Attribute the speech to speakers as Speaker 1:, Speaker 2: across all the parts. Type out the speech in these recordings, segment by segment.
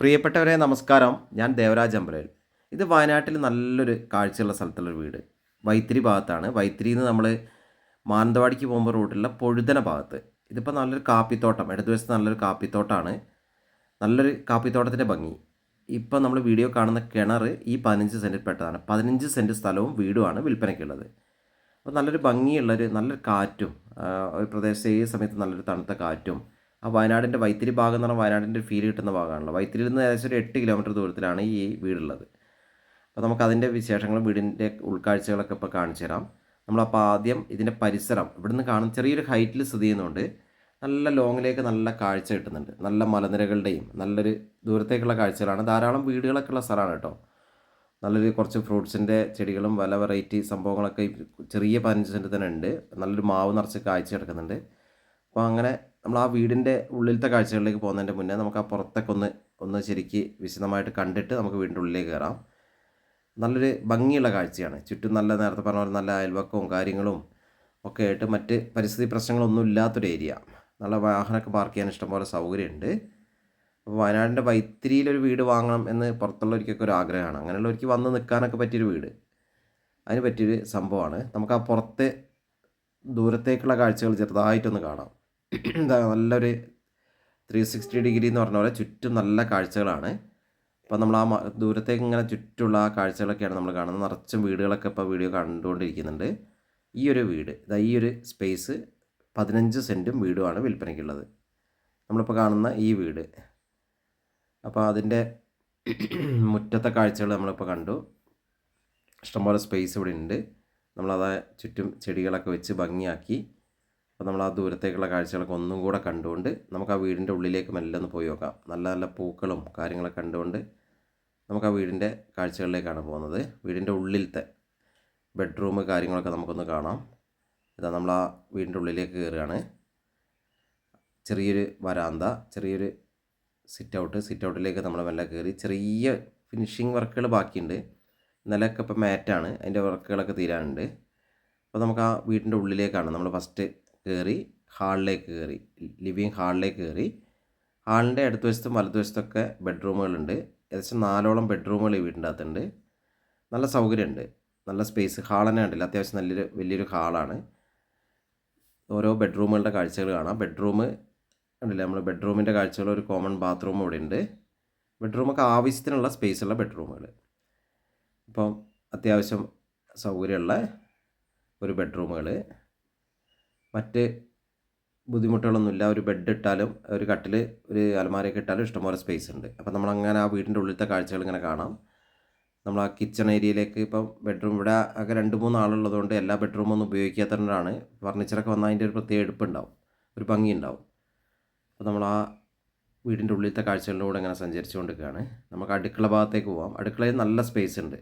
Speaker 1: പ്രിയപ്പെട്ടവരെ നമസ്കാരം. ഞാൻ ദേവരാജ് അമ്പലയിൽ. ഇത് വയനാട്ടിൽ നല്ലൊരു കാഴ്ചയുള്ള സ്ഥലത്തുള്ളൊരു വീട്. വൈത്തിരി ഭാഗത്താണ്. വൈത്തിരിയിൽ നിന്ന് നമ്മൾ മാനന്തവാടിക്ക് പോകുമ്പോൾ റൂട്ടിലുള്ള പൊഴുതന ഭാഗത്ത്. ഇതിപ്പോൾ നല്ലൊരു കാപ്പിത്തോട്ടം ഇടതുവശത്ത് നല്ലൊരു കാപ്പിത്തോട്ടമാണ് നല്ലൊരു കാപ്പിത്തോട്ടത്തിന്റെ ഭംഗി. ഇപ്പോൾ നമ്മൾ വീഡിയോ കാണുന്ന കിണർ ഈ പതിനഞ്ച് സെന്റിൽ പെട്ടതാണ്. പതിനഞ്ച് സെന്റ് സ്ഥലവും വീടുമാണ് വിൽപ്പനയ്ക്കുള്ളത്. അപ്പോൾ നല്ലൊരു ഭംഗിയുള്ളൊരു നല്ലൊരു കാറ്റും ഒരു പ്രദേശത്ത് ഈ സമയത്ത് നല്ലൊരു തണുത്ത കാറ്റും ആ വയനാടിന്റെ വൈത്തിരി ഭാഗം എന്ന് പറഞ്ഞാൽ വയനാടിന്റെ ഫീൽ കിട്ടുന്ന ഭാഗമാണല്ലോ. വൈത്തിരിയിൽ നിന്ന് ഏകദേശം ഒരു എട്ട് കിലോമീറ്റർ ദൂരത്തിലാണ് ഈ വീടുള്ളത്. അപ്പോൾ നമുക്ക് അതിന്റെ വിശേഷങ്ങളും വീടിന്റെ ഉൾക്കാഴ്ചകളൊക്കെ ഇപ്പോൾ കാണിച്ചു തരാം. നമ്മളപ്പോൾ ആദ്യം ഇതിന്റെ പരിസരം ഇവിടുന്ന് കാണുന്ന ചെറിയൊരു ഹൈറ്റിൽ സ്ഥിതി ചെയ്യുന്നതുകൊണ്ട് നല്ല ലോങ്ങിലേക്ക് നല്ല കാഴ്ച കിട്ടുന്നുണ്ട്. നല്ല മലനിരകളുടെയും നല്ലൊരു ദൂരത്തേക്കുള്ള കാഴ്ചകളാണ്. ധാരാളം വീടുകളൊക്കെ ഉള്ള സ്ഥലമാണ് കേട്ടോ. നല്ലൊരു കുറച്ച് ഫ്രൂട്ട്സിന്റെ ചെടികളും പല വെറൈറ്റി സംഭവങ്ങളൊക്കെ ചെറിയ പതിനഞ്ച് സെന്റ് തന്നെ ഉണ്ട്. നല്ലൊരു മാവ് നിറച്ച് കാഴ്ച കിടക്കുന്നുണ്ട്. അപ്പോൾ അങ്ങനെ നമ്മൾ ആ വീടിന്റെ ഉള്ളിലത്തെ കാഴ്ചകളിലേക്ക് പോകുന്നതിന്റെ മുന്നേ നമുക്ക് ആ പുറത്തൊക്കെ ഒന്ന് ഒന്ന് ശരിക്ക് വിശദമായിട്ട് കണ്ടിട്ട് നമുക്ക് വീടിന്റെ ഉള്ളിലേക്ക് കയറാം. നല്ലൊരു ഭംഗിയുള്ള കാഴ്ചയാണ്. ചുറ്റും നല്ല നേരത്തെ പറഞ്ഞ പോലെ നല്ല അയൽവക്കവും കാര്യങ്ങളും ഒക്കെ ആയിട്ട് മറ്റ് പരിസ്ഥിതി പ്രശ്നങ്ങളൊന്നും ഇല്ലാത്തൊരു ഏരിയ. നല്ല വാഹനമൊക്കെ പാർക്ക് ചെയ്യാൻ ഇഷ്ടംപോലെ സൗകര്യമുണ്ട്. അപ്പോൾ വയനാടിന്റെ വൈത്തിരിയിലൊരു വീട് വാങ്ങണം എന്ന് പുറത്തുള്ളവർക്കൊക്കെ ഒരു ആഗ്രഹമാണ്. അങ്ങനെയുള്ളവർക്ക് വന്ന് നിൽക്കാനൊക്കെ പറ്റിയൊരു വീട്. അതിന് പറ്റിയൊരു സംഭവമാണ്. നമുക്ക് ആ പുറത്തെ ദൂരത്തേക്കുള്ള കാഴ്ചകൾ ചെറുതായിട്ടൊന്ന് കാണാം. എന്താ നല്ലൊരു ത്രീ സിക്സ്റ്റി ഡിഗ്രി എന്ന് പറഞ്ഞ പോലെ ചുറ്റും നല്ല കാഴ്ചകളാണ്. അപ്പോൾ നമ്മൾ ആ ദൂരത്തേക്ക് ഇങ്ങനെ ചുറ്റുള്ള ആ കാഴ്ചകളൊക്കെയാണ് നമ്മൾ കാണുന്നത്. നിറച്ചും വീടുകളൊക്കെ ഇപ്പോൾ വീഡിയോ കണ്ടുകൊണ്ടിരിക്കുന്നുണ്ട്. ഈ ഒരു വീട് ഇതാ ഈ ഒരു സ്പേസ് പതിനഞ്ച് സെന്റും വീടുമാണ് വിൽപ്പനയ്ക്കുള്ളത്. നമ്മളിപ്പോൾ കാണുന്ന ഈ വീട്. അപ്പോൾ അതിന്റെ മുറ്റത്തെ കാഴ്ചകൾ നമ്മളിപ്പോൾ കണ്ടു. ഇഷ്ടംപോലെ സ്പേസ് ഇവിടെ ഉണ്ട്. നമ്മളത് ചുറ്റും ചെടികളൊക്കെ വെച്ച് ഭംഗിയാക്കി അപ്പോൾ നമ്മൾ ആ ദൂരത്തേക്കുള്ള കാഴ്ചകളൊക്കെ ഒന്നും കൂടെ കണ്ടുകൊണ്ട് നമുക്ക് ആ വീടിന്റെ ഉള്ളിലേക്ക് മെല്ലെ ഒന്ന് പോയി നോക്കാം. നല്ല നല്ല പൂക്കളും കാര്യങ്ങളൊക്കെ കണ്ടുകൊണ്ട് നമുക്ക് ആ വീടിന്റെ കാഴ്ചകളിലേക്കാണ് പോകുന്നത്. വീടിന്റെ ഉള്ളിലത്തെ ബെഡ്റൂം കാര്യങ്ങളൊക്കെ നമുക്കൊന്ന് കാണാം. ഇതാ നമ്മൾ ആ വീടിന്റെ ഉള്ളിലേക്ക് കയറുകയാണ് ചെറിയൊരു വരാന്ത ചെറിയൊരു സിറ്റ് ഔട്ട് സിറ്റ് ഔട്ടിലേക്ക് നമ്മൾ മെല്ലെ കയറി ചെറിയ ഫിനിഷിങ് വർക്കുകൾ ബാക്കിയുണ്ട്. ഇന്നലെയൊക്കെ ഇപ്പോൾ മാറ്റാണ് അതിന്റെ വർക്കുകളൊക്കെ തീരാനുണ്ട്. അപ്പോൾ നമുക്ക് ആ വീടിന്റെ ഉള്ളിലേക്കാണ് നമ്മൾ ഫസ്റ്റ് കയറി ഹാളിലേക്ക് കയറി ലിവിങ് ഹാളിലേക്ക് കയറി. ഹാളിന്റെ അടുത്ത വശത്തും വലതുവശത്തൊക്കെ ബെഡ്റൂമുകളുണ്ട്. ഏകദേശം നാലോളം ബെഡ്റൂമുകൾ ഈ വീടിന്റെ അകത്തുണ്ട് നല്ല സൗകര്യമുണ്ട്. നല്ല സ്പേസ്. ഹാൾ തന്നെ ഉണ്ടല്ലോ അത്യാവശ്യം നല്ലൊരു വലിയൊരു ഹാളാണ്. ഓരോ ബെഡ്റൂമുകളുടെ കാഴ്ചകൾ കാണാം. ബെഡ്റൂം ഉണ്ടല്ലേ നമ്മൾ ബെഡ്റൂമിന്റെ കാഴ്ചകൾ ഒരു കോമൺ ബാത്റൂം ഇവിടെ ഉണ്ട്. ബെഡ്റൂമൊക്കെ ആവശ്യത്തിനുള്ള സ്പേസുള്ള ബെഡ്റൂമുകൾ. അപ്പം അത്യാവശ്യം സൗകര്യമുള്ള ഒരു ബെഡ്റൂമുകൾ. മറ്റ് ബുദ്ധിമുട്ടുകളൊന്നുമില്ല. ഒരു ബെഡ് ഇട്ടാലും ഒരു കട്ടിൽ ഒരു അലമാരയൊക്കെ ഇട്ടാലും ഇഷ്ടംപോലെ സ്പേസ് ഉണ്ട്. അപ്പോൾ നമ്മൾ അങ്ങനെ ആ വീടിന്റെ ഉള്ളിലത്തെ കാഴ്ചകൾ ഇങ്ങനെ കാണാം. നമ്മൾ ആ കിച്ചൺ ഏരിയയിലേക്ക് ഇപ്പം ബെഡ്റൂം ഇവിടെ ഒക്കെ രണ്ട് മൂന്ന് ആളുള്ളതുകൊണ്ട് എല്ലാ ബെഡ്റൂമും ഒന്നും ഉപയോഗിക്കാത്തതുകൊണ്ടാണ് ഫർണിച്ചറൊക്കെ വന്നാൽ അതിന്റെ ഒരു പ്രത്യേക എടുപ്പുണ്ടാവും ഒരു ഭംഗി ഉണ്ടാവും. അപ്പോൾ നമ്മൾ ആ വീടിന്റെ ഉള്ളിലത്തെ കാഴ്ചകളിലൂടെ ഇങ്ങനെ സഞ്ചരിച്ചു കൊണ്ടിരിക്കുകയാണ് നമുക്ക് അടുക്കള ഭാഗത്തേക്ക് പോവാം. അടുക്കളയിൽ നല്ല സ്പേസ് ഉണ്ട്.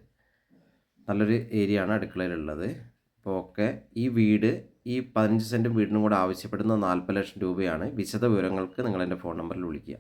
Speaker 1: നല്ലൊരു ഏരിയ ആണ് അടുക്കളയിലുള്ളത്. അപ്പോൾ ഒക്കെ ഈ വീട് ഈ പതിനഞ്ച് സെന്റും വീടിനും കൂടെ ആവശ്യപ്പെടുന്ന നാൽപ്പത് ലക്ഷം രൂപയാണ് വിശദ വിവരങ്ങൾക്ക് നിങ്ങൾ എന്റെ ഫോൺ നമ്പറിൽ വിളിക്കുക.